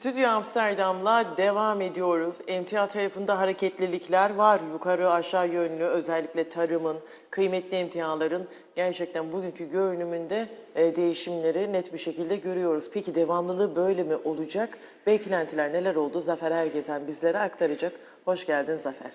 Stüdyo Amsterdam'la devam ediyoruz. Emtia tarafında hareketlilikler var. Yukarı aşağı yönlü özellikle tarımın, kıymetli emtiaların gerçekten bugünkü görünümünde e, değişimleri net bir şekilde görüyoruz. Peki devamlılığı böyle mi olacak? Beklentiler neler oldu? Zafer Ergezen bizlere aktaracak. Hoş geldin Zafer.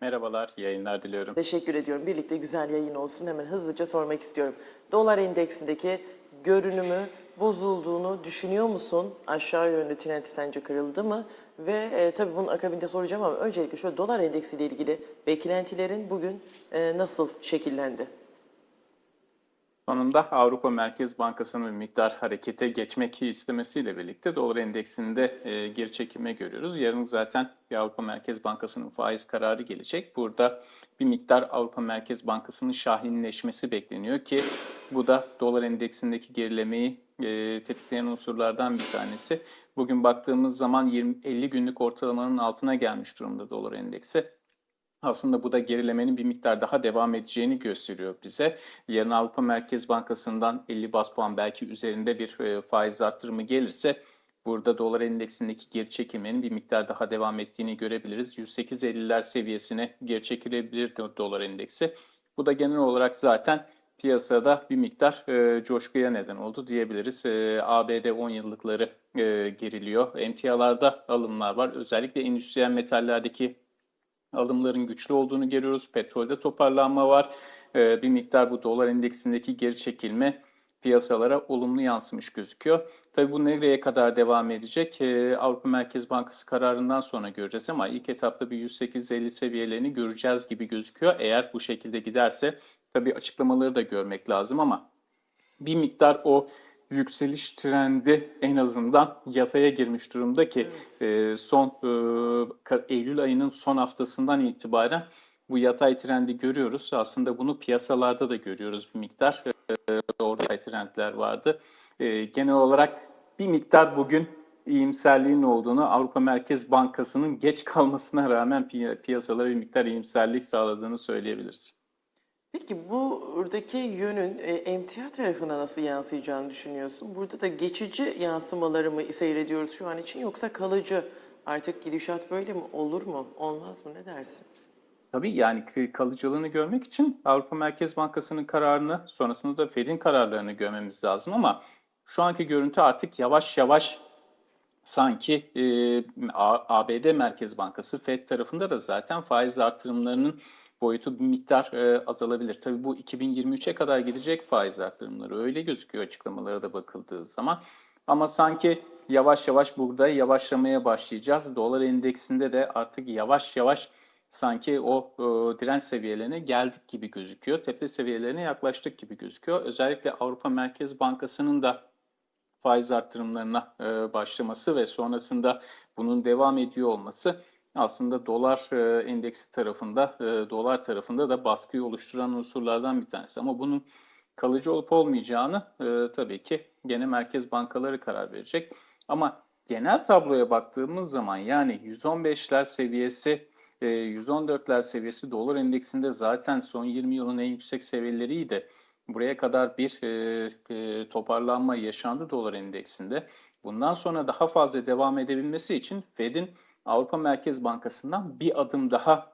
Merhabalar, yayınlar diliyorum. Teşekkür ediyorum. Birlikte güzel yayın olsun. Hemen hızlıca sormak istiyorum. Dolar endeksindeki görünümü bozulduğunu düşünüyor musun? Aşağı yönlü trend sence kırıldı mı? Ve e, tabii bunun akabinde soracağım ama öncelikle şöyle dolar endeksiyle ilgili beklentilerin bugün e, nasıl şekillendi? Sonunda Avrupa Merkez Bankası'nın bir miktar harekete geçmek istemesiyle birlikte dolar endeksinde e, geri çekilme görüyoruz. Yarın zaten bir Avrupa Merkez Bankası'nın faiz kararı gelecek. Burada bir miktar Avrupa Merkez Bankası'nın şahinleşmesi bekleniyor ki bu da dolar endeksindeki gerilemeyi e, tetikleyen unsurlardan bir tanesi. Bugün baktığımız zaman 20, 50 günlük ortalamanın altına gelmiş durumda dolar endeksi. Aslında bu da gerilemenin bir miktar daha devam edeceğini gösteriyor bize. Yarın Avrupa Merkez Bankası'ndan 50 bas puan belki üzerinde bir e, faiz arttırımı gelirse burada dolar endeksindeki geri çekilmenin bir miktar daha devam ettiğini görebiliriz. 108.50'ler seviyesine geri çekilebilir dolar endeksi. Bu da genel olarak zaten piyasada bir miktar e, coşkuya neden oldu diyebiliriz. E, ABD 10 yıllıkları e, geriliyor. Emtialarda alımlar var. Özellikle endüstriyel metallerdeki alımların güçlü olduğunu görüyoruz. Petrolde toparlanma var. Ee, bir miktar bu dolar endeksindeki geri çekilme piyasalara olumlu yansımış gözüküyor. Tabii bu nereye kadar devam edecek? Ee, Avrupa Merkez Bankası kararından sonra göreceğiz ama ilk etapta bir 108.50 seviyelerini göreceğiz gibi gözüküyor. Eğer bu şekilde giderse tabii açıklamaları da görmek lazım ama bir miktar o yükseliş trendi en azından yataya girmiş durumda ki e, son e, Eylül ayının son haftasından itibaren bu yatay trendi görüyoruz. Aslında bunu piyasalarda da görüyoruz bir miktar. E, orada yatay trendler vardı. E, genel olarak bir miktar bugün iyimserliğin olduğunu Avrupa Merkez Bankası'nın geç kalmasına rağmen piyasalara bir miktar iyimserlik sağladığını söyleyebiliriz. Peki buradaki yönün e, emtia tarafına nasıl yansıyacağını düşünüyorsun? Burada da geçici yansımaları mı seyrediyoruz şu an için yoksa kalıcı artık gidişat böyle mi olur mu olmaz mı ne dersin? Tabii yani kalıcılığını görmek için Avrupa Merkez Bankası'nın kararını sonrasında da Fed'in kararlarını görmemiz lazım ama şu anki görüntü artık yavaş yavaş sanki e, ABD Merkez Bankası Fed tarafında da zaten faiz artırımlarının boyutu bir miktar e, azalabilir. Tabii bu 2023'e kadar gidecek faiz arttırımları öyle gözüküyor açıklamalara da bakıldığı zaman. Ama sanki yavaş yavaş burada yavaşlamaya başlayacağız. Dolar endeksinde de artık yavaş yavaş sanki o e, direnç seviyelerine geldik gibi gözüküyor. Tepe seviyelerine yaklaştık gibi gözüküyor. Özellikle Avrupa Merkez Bankası'nın da faiz arttırımlarına e, başlaması ve sonrasında bunun devam ediyor olması aslında dolar e, endeksi tarafında, e, dolar tarafında da baskıyı oluşturan unsurlardan bir tanesi. Ama bunun kalıcı olup olmayacağını e, tabii ki gene merkez bankaları karar verecek. Ama genel tabloya baktığımız zaman yani 115'ler seviyesi, 114'ler seviyesi dolar endeksinde zaten son 20 yılın en yüksek seviyeleriydi. Buraya kadar bir toparlanma yaşandı dolar endeksinde. Bundan sonra daha fazla devam edebilmesi için Fed'in Avrupa Merkez Bankası'ndan bir adım daha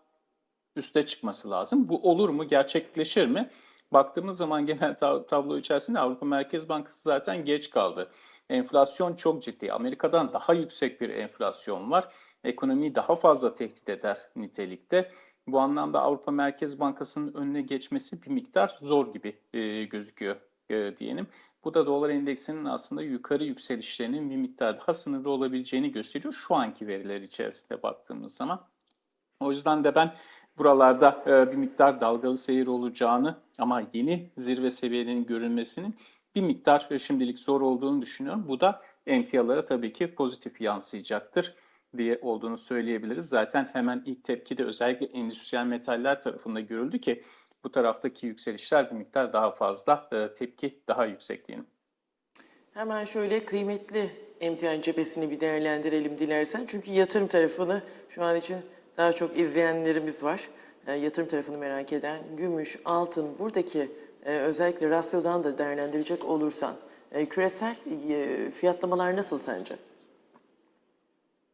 üste çıkması lazım. Bu olur mu? Gerçekleşir mi? Baktığımız zaman genel tablo içerisinde Avrupa Merkez Bankası zaten geç kaldı. Enflasyon çok ciddi. Amerika'dan daha yüksek bir enflasyon var. Ekonomiyi daha fazla tehdit eder nitelikte. Bu anlamda Avrupa Merkez Bankası'nın önüne geçmesi bir miktar zor gibi e, gözüküyor e, diyelim. Bu da dolar endeksinin aslında yukarı yükselişlerinin bir miktar daha sınırlı olabileceğini gösteriyor şu anki veriler içerisinde baktığımız zaman. O yüzden de ben buralarda e, bir miktar dalgalı seyir olacağını ama yeni zirve seviyelerinin görünmesinin bir miktar şimdilik zor olduğunu düşünüyorum. Bu da emtialara tabii ki pozitif yansıyacaktır diye olduğunu söyleyebiliriz. Zaten hemen ilk tepki de özellikle endüstriyel metaller tarafında görüldü ki bu taraftaki yükselişler bir miktar daha fazla, e, tepki daha yüksek diyelim. Hemen şöyle kıymetli emtia cephesini bir değerlendirelim dilersen. Çünkü yatırım tarafını şu an için daha çok izleyenlerimiz var. E, yatırım tarafını merak eden gümüş, altın buradaki e, özellikle rasyodan da değerlendirecek olursan küresel fiyatlamalar nasıl sence?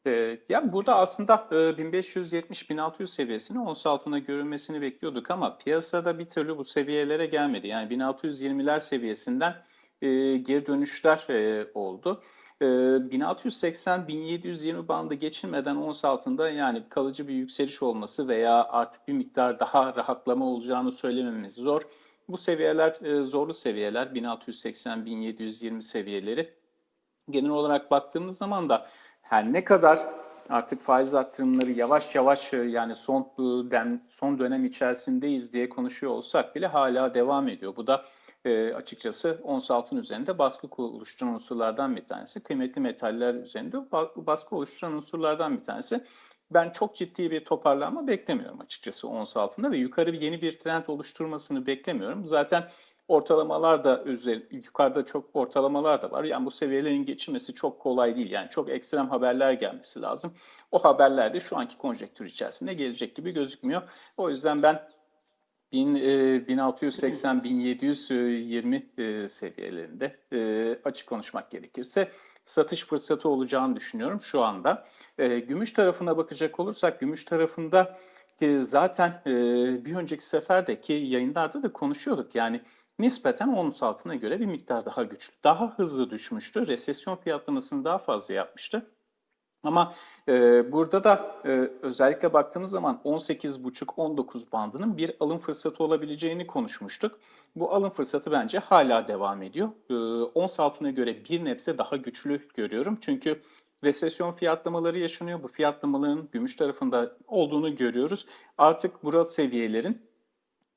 Ee, yani burada aslında e, 1570-1600 seviyesini ons altına görülmesini bekliyorduk ama piyasada bir türlü bu seviyelere gelmedi. Yani 1620'ler seviyesinden e, geri dönüşler e, oldu. E, 1680-1720 bandı geçilmeden ons altında yani kalıcı bir yükseliş olması veya artık bir miktar daha rahatlama olacağını söylememiz zor. Bu seviyeler e, zorlu seviyeler 1680-1720 seviyeleri. Genel olarak baktığımız zaman da her ne kadar artık faiz arttırımları yavaş yavaş e, yani son e, den, son dönem içerisindeyiz diye konuşuyor olsak bile hala devam ediyor. Bu da e, açıkçası ons altın üzerinde baskı oluşturan unsurlardan bir tanesi. Kıymetli metaller üzerinde baskı oluşturan unsurlardan bir tanesi. Ben çok ciddi bir toparlanma beklemiyorum açıkçası ons altında ve yukarı bir yeni bir trend oluşturmasını beklemiyorum. Zaten ortalamalar da üzeri, yukarıda çok ortalamalar da var. Yani bu seviyelerin geçilmesi çok kolay değil. Yani çok ekstrem haberler gelmesi lazım. O haberler de şu anki konjektür içerisinde gelecek gibi gözükmüyor. O yüzden ben 1680-1720 e, seviyelerinde e, açık konuşmak gerekirse satış fırsatı olacağını düşünüyorum şu anda. E, gümüş tarafına bakacak olursak gümüş tarafında zaten bir önceki seferdeki yayınlarda da konuşuyorduk. Yani nispeten ons altına göre bir miktar daha güçlü. Daha hızlı düşmüştü. Resesyon fiyatlamasını daha fazla yapmıştı. Ama e, burada da e, özellikle baktığımız zaman 18,5-19 bandının bir alım fırsatı olabileceğini konuşmuştuk. Bu alım fırsatı bence hala devam ediyor. E, ons altına göre bir nebze daha güçlü görüyorum. Çünkü resesyon fiyatlamaları yaşanıyor. Bu fiyatlamaların gümüş tarafında olduğunu görüyoruz. Artık burası seviyelerin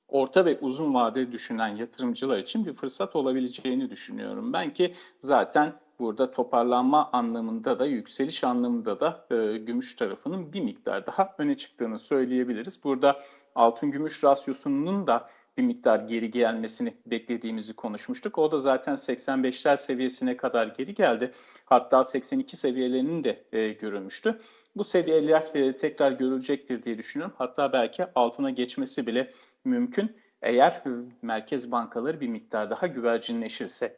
orta ve uzun vade düşünen yatırımcılar için bir fırsat olabileceğini düşünüyorum. Ben ki zaten burada toparlanma anlamında da yükseliş anlamında da e, gümüş tarafının bir miktar daha öne çıktığını söyleyebiliriz. Burada altın gümüş rasyosunun da bir miktar geri gelmesini beklediğimizi konuşmuştuk. O da zaten 85'ler seviyesine kadar geri geldi. Hatta 82 seviyelerinin de e, görülmüştü. Bu seviyeler e, tekrar görülecektir diye düşünüyorum. Hatta belki altına geçmesi bile mümkün. Eğer merkez bankaları bir miktar daha güvercinleşirse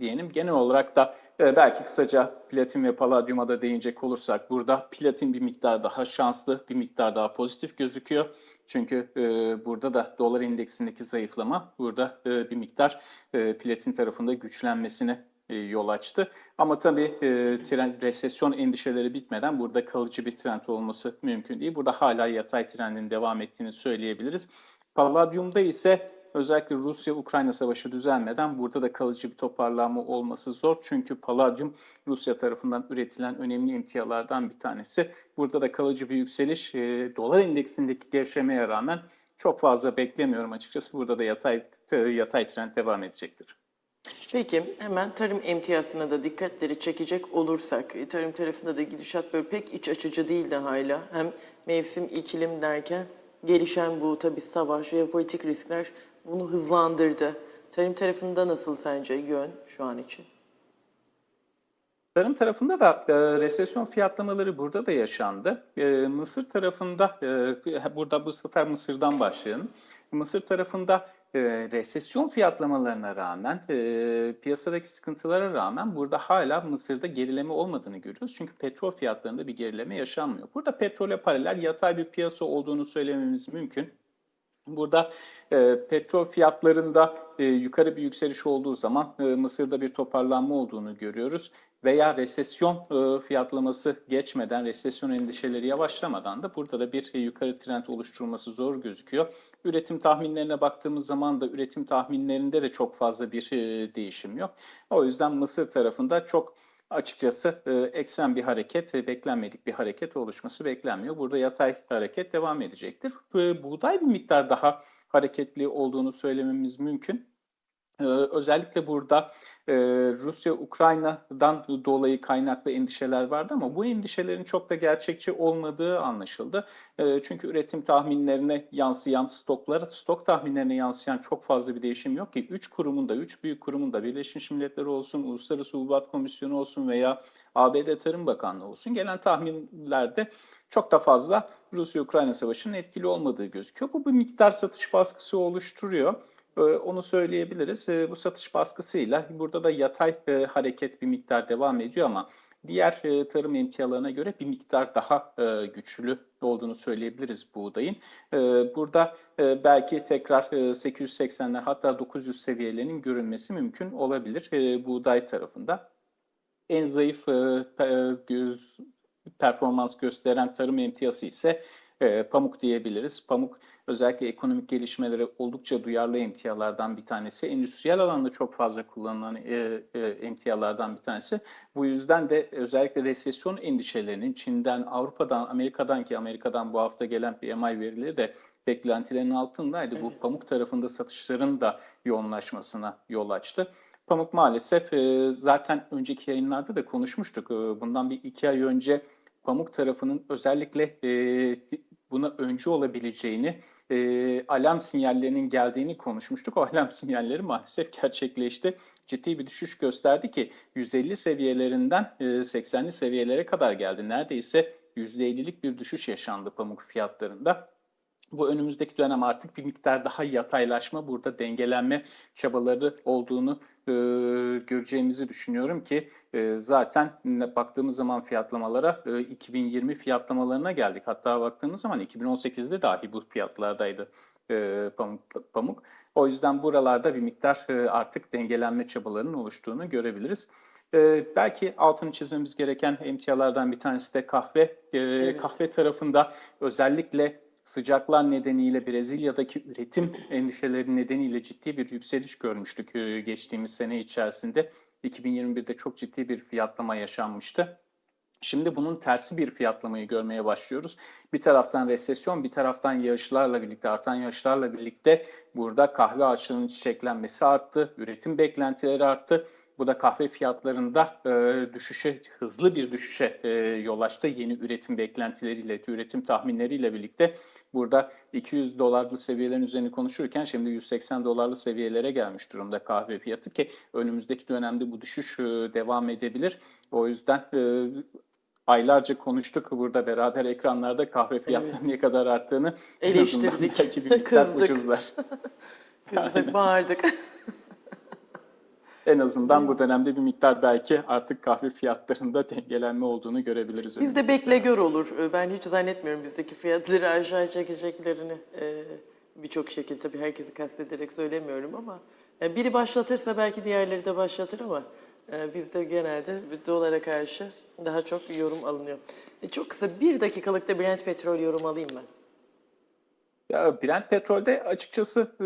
diyelim. Genel olarak da e, belki kısaca platin ve paladyuma da değinecek olursak burada platin bir miktar daha şanslı, bir miktar daha pozitif gözüküyor. Çünkü e, burada da dolar indeksindeki zayıflama burada e, bir miktar platin tarafında güçlenmesine yol açtı. Ama tabii e, trend, resesyon endişeleri bitmeden burada kalıcı bir trend olması mümkün değil. Burada hala yatay trendin devam ettiğini söyleyebiliriz. Palladium'da ise özellikle Rusya-Ukrayna savaşı düzelmeden burada da kalıcı bir toparlanma olması zor. Çünkü paladyum Rusya tarafından üretilen önemli emtialardan bir tanesi. Burada da kalıcı bir yükseliş e, dolar endeksindeki gevşemeye rağmen çok fazla beklemiyorum açıkçası. Burada da yatay yatay trend devam edecektir. Peki hemen tarım emtiyasına da dikkatleri çekecek olursak, e, tarım tarafında da gidişat böyle pek iç açıcı değil de hala. Hem mevsim iklim derken gelişen bu tabii savaş, jeopolitik riskler bunu hızlandırdı. Tarım tarafında nasıl sence yön şu an için? Tarım tarafında da e, resesyon fiyatlamaları burada da yaşandı. E, Mısır tarafında, e, burada bu sefer Mısır'dan başlayalım. Mısır tarafında e, resesyon fiyatlamalarına rağmen, e, piyasadaki sıkıntılara rağmen burada hala Mısır'da gerileme olmadığını görüyoruz. Çünkü petrol fiyatlarında bir gerileme yaşanmıyor. Burada petrole paralel yatay bir piyasa olduğunu söylememiz mümkün. Burada e, petrol fiyatlarında e, yukarı bir yükseliş olduğu zaman e, Mısır'da bir toparlanma olduğunu görüyoruz. Veya resesyon e, fiyatlaması geçmeden, resesyon endişeleri yavaşlamadan da burada da bir e, yukarı trend oluşturulması zor gözüküyor. Üretim tahminlerine baktığımız zaman da üretim tahminlerinde de çok fazla bir e, değişim yok. O yüzden Mısır tarafında çok açıkçası e, eksen bir hareket, e, beklenmedik bir hareket oluşması beklenmiyor. Burada yatay hareket devam edecektir. E, buğday bir miktar daha hareketli olduğunu söylememiz mümkün. Ee, özellikle burada e, Rusya-Ukrayna'dan dolayı kaynaklı endişeler vardı ama bu endişelerin çok da gerçekçi olmadığı anlaşıldı. E, çünkü üretim tahminlerine yansıyan stoklara, stok tahminlerine yansıyan çok fazla bir değişim yok ki. Üç kurumun da, üç büyük kurumun da Birleşmiş Milletler olsun, Uluslararası Hububat Komisyonu olsun veya ABD Tarım Bakanlığı olsun gelen tahminlerde çok da fazla Rusya-Ukrayna savaşının etkili olmadığı gözüküyor. Bu bir miktar satış baskısı oluşturuyor. Ee, onu söyleyebiliriz. Ee, bu satış baskısıyla burada da yatay e, hareket bir miktar devam ediyor ama diğer e, tarım emtialarına göre bir miktar daha e, güçlü olduğunu söyleyebiliriz buğdayın. E, burada belki tekrar e, 880'ler hatta 900 seviyelerinin görülmesi mümkün olabilir buğday tarafında. En zayıf performans gösteren tarım emtiyası ise e, pamuk diyebiliriz. Pamuk özellikle ekonomik gelişmelere oldukça duyarlı emtialardan bir tanesi. Endüstriyel alanda çok fazla kullanılan e, e, emtialardan bir tanesi. Bu yüzden de özellikle resesyon endişelerinin Çin'den, Avrupa'dan, Amerika'dan ki Amerika'dan bu hafta gelen PMI verileri de beklentilerin altındaydı. Bu pamuk tarafında satışların da yoğunlaşmasına yol açtı. Pamuk maalesef e, zaten önceki yayınlarda da konuşmuştuk. E, Bundan bir iki ay önce pamuk tarafının özellikle e, buna öncü olabileceğini, e, alarm sinyallerinin geldiğini konuşmuştuk. O alarm sinyalleri maalesef gerçekleşti. Ciddi bir düşüş gösterdi ki 150 seviyelerinden e, 80'li seviyelere kadar geldi. Neredeyse %50'lik bir düşüş yaşandı pamuk fiyatlarında. Bu önümüzdeki dönem artık bir miktar daha yataylaşma, burada dengelenme çabaları olduğunu e, göreceğimizi düşünüyorum ki e, zaten baktığımız zaman fiyatlamalara e, 2020 fiyatlamalarına geldik. Hatta baktığımız zaman 2018'de dahi bu fiyatlardaydı e, pamuk, pamuk. O yüzden buralarda bir miktar e, artık dengelenme çabalarının oluştuğunu görebiliriz. E, belki altını çizmemiz gereken emtialardan bir tanesi de kahve. E, Kahve tarafında özellikle sıcaklar nedeniyle Brezilya'daki üretim endişeleri nedeniyle ciddi bir yükseliş görmüştük e, geçtiğimiz sene içerisinde. 2021'de çok ciddi bir fiyatlama yaşanmıştı. Şimdi bunun tersi bir fiyatlamayı görmeye başlıyoruz. Bir taraftan resesyon, bir taraftan yağışlarla birlikte, artan yağışlarla birlikte burada kahve ağaçlarının çiçeklenmesi arttı, üretim beklentileri arttı. Bu da kahve fiyatlarında e, düşüşe, hızlı bir düşüşe e, yol açtı. Yeni üretim beklentileriyle, üretim tahminleriyle birlikte burada 200 dolarlı seviyelerin üzerine konuşurken şimdi 180 dolarlı seviyelere gelmiş durumda kahve fiyatı ki önümüzdeki dönemde bu düşüş e, devam edebilir. O yüzden e, aylarca konuştuk burada beraber ekranlarda kahve fiyatlarının ne kadar arttığını. Eleştirdik, kızdık. Kızdık, bağırdık. En azından bu dönemde bir miktar belki artık kahve fiyatlarında dengelenme olduğunu görebiliriz. Bizde bekle gör olur. Ee, Ben hiç zannetmiyorum bizdeki fiyatları aşağı çekeceklerini. Ee, Birçok şekilde tabii herkesi kastederek söylemiyorum ama e, biri başlatırsa belki diğerleri de başlatır ama e, bizde genelde bir dolara karşı daha çok yorum alınıyor. E, Çok kısa bir dakikalık da Brent petrol yorum alayım ben. Ya Brent petrolde açıkçası e,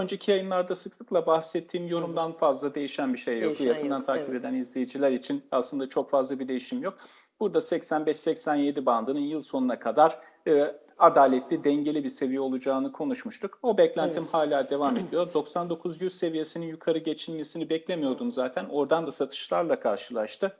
önceki yayınlarda sıklıkla bahsettiğim yorumdan fazla değişen bir şey yok. Değişen Yakından yok, takip evet. eden izleyiciler için aslında çok fazla bir değişim yok. Burada 85-87 bandının yıl sonuna kadar e, adaletli, dengeli bir seviye olacağını konuşmuştuk. O beklentim hala devam ediyor. 99-100 seviyesinin yukarı geçilmesini beklemiyordum zaten. Oradan da satışlarla karşılaştı.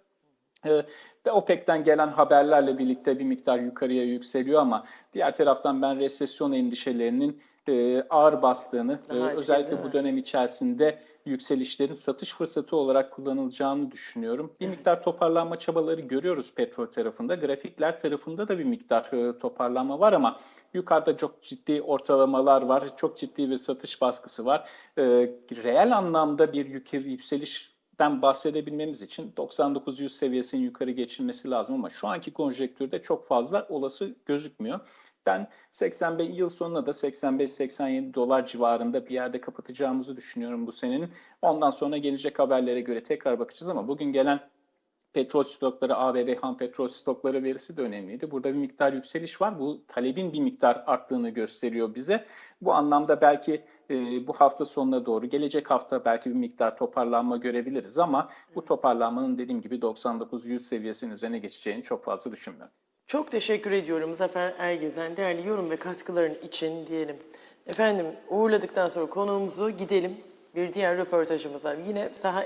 Ee, ve OPEC'ten gelen haberlerle birlikte bir miktar yukarıya yükseliyor ama diğer taraftan ben resesyon endişelerinin e, ağır bastığını, e, özellikle bu dönem içerisinde yükselişlerin satış fırsatı olarak kullanılacağını düşünüyorum. Bir miktar toparlanma çabaları görüyoruz petrol tarafında. Grafikler tarafında da bir miktar e, toparlanma var ama yukarıda çok ciddi ortalamalar var. Çok ciddi bir satış baskısı var. E, reel anlamda bir yükseliş den bahsedebilmemiz için 99-100 seviyesinin yukarı geçilmesi lazım ama şu anki konjektürde çok fazla olası gözükmüyor. Ben 85 yıl sonuna da 85-87 dolar civarında bir yerde kapatacağımızı düşünüyorum bu senenin. Ondan sonra gelecek haberlere göre tekrar bakacağız ama bugün gelen petrol stokları, ABD ham petrol stokları verisi de önemliydi. Burada bir miktar yükseliş var. Bu talebin bir miktar arttığını gösteriyor bize. Bu anlamda belki e, bu hafta sonuna doğru, gelecek hafta belki bir miktar toparlanma görebiliriz ama bu toparlanmanın dediğim gibi 99-100 seviyesinin üzerine geçeceğini çok fazla düşünmüyorum. Çok teşekkür ediyorum Zafer Ergezen. Değerli yorum ve katkıların için diyelim. Efendim uğurladıktan sonra konuğumuzu gidelim bir diğer röportajımıza. Yine saha